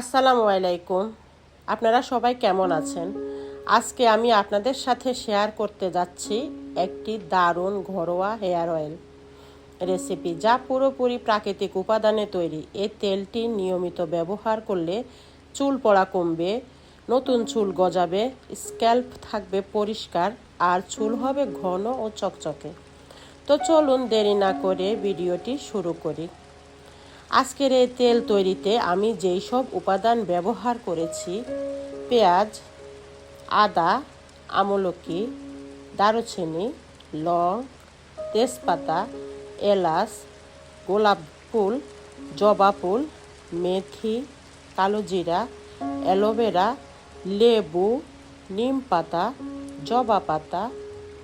আসসালামু আলাইকুম। আপনারা সবাই কেমন আছেন? আজকে আমি আপনাদের সাথে শেয়ার করতে যাচ্ছি একটি দারুণ ঘরোয়া হেয়ার অয়েল রেসিপি যা পুরোপুরি প্রাকৃতিক উপাদানে তৈরি। এই তেলটি নিয়মিত ব্যবহার করলে চুল পড়া কমবে, নতুন চুল গজাবে, স্ক্যাল্প থাকবে পরিষ্কার, আর চুল হবে ঘন ও চকচকে। তো চলুন দেরি না করে ভিডিওটি শুরু করি। আজকের এই তেল তৈরিতে আমি যেই সব উপাদান ব্যবহার করেছি, পেঁয়াজ, আদা, আমলকি, দারুচিনি, লং, তেজপাতা, এলাচ, গোলাপ ফুল, জবা ফুল, মেথি, কালো জিরা, অ্যালোভেরা, লেবু, নিম পাতা, জবা পাতা,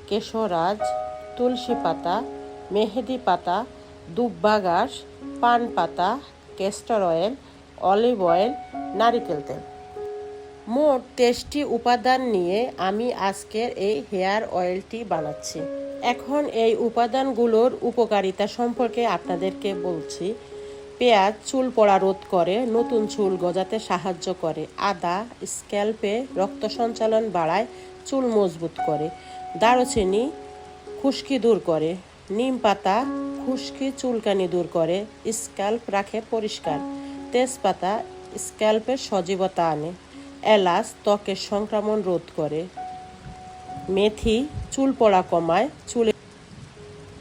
কেশরাজ, তুলসী পাতা, মেহেদি পাতা, দুব্বা ঘাস পান পাতা ক্যাস্টর অয়েল অলিভ অয়েল নারিকেল তেল। মোট তেইশটি উপাদান নিয়ে আমি আজকের এই হেয়ার অয়েলটি বানাচ্ছি। এখন এই উপাদানগুলোর উপকারিতা সম্পর্কে আপনাদেরকে বলছি। পেঁয়াজ চুল পড়া রোধ করে, নতুন চুল গজাতে সাহায্য করে। আদা স্ক্যাল্পে রক্ত সঞ্চালন বাড়ায়, চুল মজবুত করে। দারুচিনি খুশকি দূর করে। নিম পাতা খুশকি চুলকানি দূর করে, স্ক্যাল্প রাখে পরিষ্কার। তেজপাতা স্ক্যাল্পের সজীবতা আনে, এলাচ ত্বকের সংক্রমণ রোধ করে। মেথি চুল পড়া কমায়, চুলে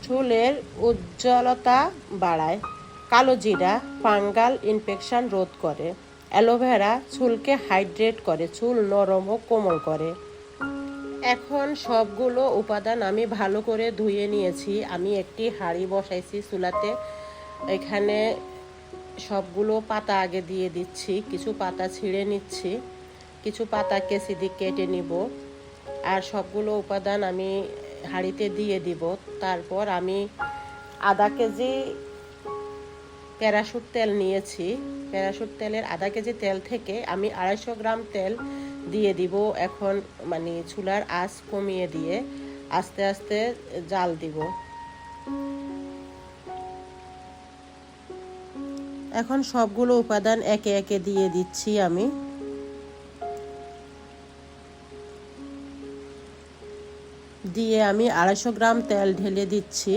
চুলের উজ্জ্বলতা বাড়ায়। কালো জিরা ফাঙ্গাল ইনফেকশন রোধ করে। অ্যালোভেরা চুলকে হাইড্রেট করে, চুল নরম ও কোমল করে। এখন সবগুলো উপাদান আমি ভালো করে ধুয়ে নিয়েছি। আমি একটি হাঁড়ি বসাইছি চুলাতে। এখানে সবগুলো পাতা আগে দিয়ে দিচ্ছি, কিছু পাতা ছিঁড়ে নিচ্ছি, কিছু পাতা কেসি দিয়ে কেটে নিব। আর সবগুলো উপাদান আমি হাঁড়িতে দিয়ে দিব। তারপর আমি আধা কেজি প্যারাশুট তেল নিয়েছি। প্যারাশুট তেলের আধা কেজি তেল থেকে আমি আড়াইশো গ্রাম তেল দিয়ে দিব এখন মানে চুলার আঁচ কমিয়ে দিয়ে আস্তে আস্তে জাল দিব। এখন সবগুলো উপাদান একে একে দিয়ে দিচ্ছি আমি। দিয়ে আমি আড়াইশো গ্রাম তেল ঢেলে দিচ্ছি।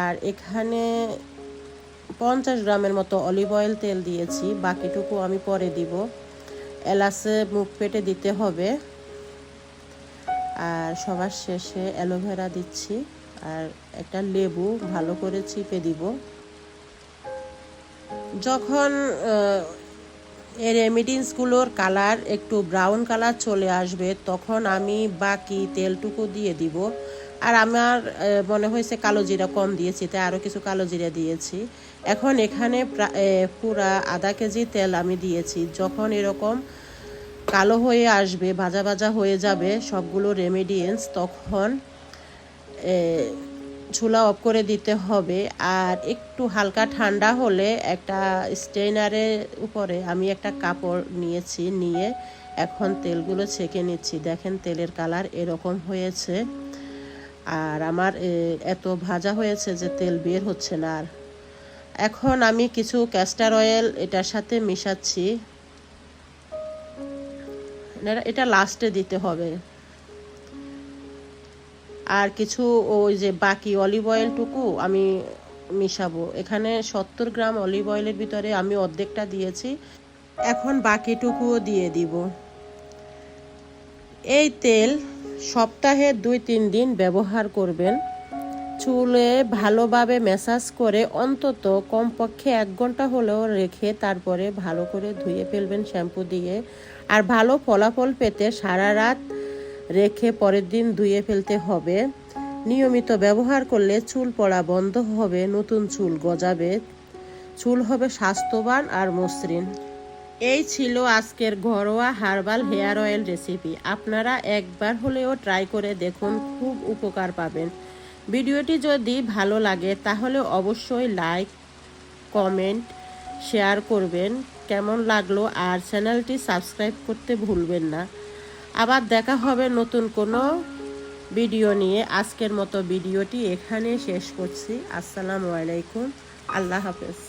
আর এখানে পঞ্চাশ গ্রামের মতো অলিভ অয়েল তেল দিয়েছি, বাকিটুকু আমি পরে দিব। এলাচে মুখ পেটে দিতে হবে। আর সবার শেষে অ্যালোভেরা দিচ্ছি, আর একটা লেবু ভালো করে চিপে দিব। যখন এই রেমিডিন্সগুলোর কালার একটু ব্রাউন কালার চলে আসবে, তখন আমি বাকি তেলটুকু দিয়ে দিব। আর আমার মনে হয়েছে কালো জিরা কম দিয়েছি, তাই আরও কিছু কালো জিরা দিয়েছি। এখন এখানে পুরা আধা কেজি তেল আমি দিয়েছি। যখন এরকম কালো হয়ে আসবে, ভাজা ভাজা হয়ে যাবে সবগুলো রেমেডিয়েন্স তখন চুলা অফ করে দিতে হবে। আর একটু হালকা ঠান্ডা হলে একটা স্টেনারের উপরে আমি একটা কাপড় নিয়েছি, নিয়ে এখন তেলগুলো ছেঁকে নিচ্ছি। দেখেন তেলের কালার এরকম হয়েছে। আর আমার এত ভাজা হয়েছে যে তেল বের হচ্ছে না আর। এখন আমি কিছু ক্যাস্টার অয়েল এটার সাথে মিশাচ্ছি। এটা লাস্টে দিতে হবে। আর কিছু ওই যে বাকি অলিভ অয়েলটুকু আমি মিশাবো। এখানে সত্তর গ্রাম অলিভ অয়েলের ভিতরে আমি অর্ধেকটা দিয়েছি। এখন বাকিটুকুও দিয়ে দিব। এই তেল সপ্তাহে দুই, তিন দিন ব্যবহার করবেন। চুলে ভালোভাবে ম্যাসাজ করে অন্তত কমপক্ষে এক ঘণ্টা হলেও রেখে তারপরে ভালো করে ধুয়ে ফেলবেন শ্যাম্পু দিয়ে। আর ভালো ফলাফল পেতে সারা রাত রেখে পরের দিন ধুয়ে ফেলতে হবে। নিয়মিত ব্যবহার করলে চুল পড়া বন্ধ হবে, নতুন চুল গজাবে। চুল হবে স্বাস্থ্যবান আর মসৃণ। এই ছিল আজকের ঘরোয়া হার্বাল হেয়ার অয়েল রেসিপি। আপনারা একবার হলেও ট্রাই করে দেখুন, খুব উপকার পাবেন। ভিডিওটি যদি ভালো লাগে, তাহলে অবশ্যই লাইক, কমেন্ট, শেয়ার করবেন। কেমন লাগল আর চ্যানেলটি সাবস্ক্রাইব করতে ভুলবেন না। আবার দেখা হবে নতুন কোনো ভিডিও নিয়ে। আজকের মতো ভিডিওটি এখানে শেষ করছি। আসসালামু আলাইকুম। আল্লাহ হাফেজ।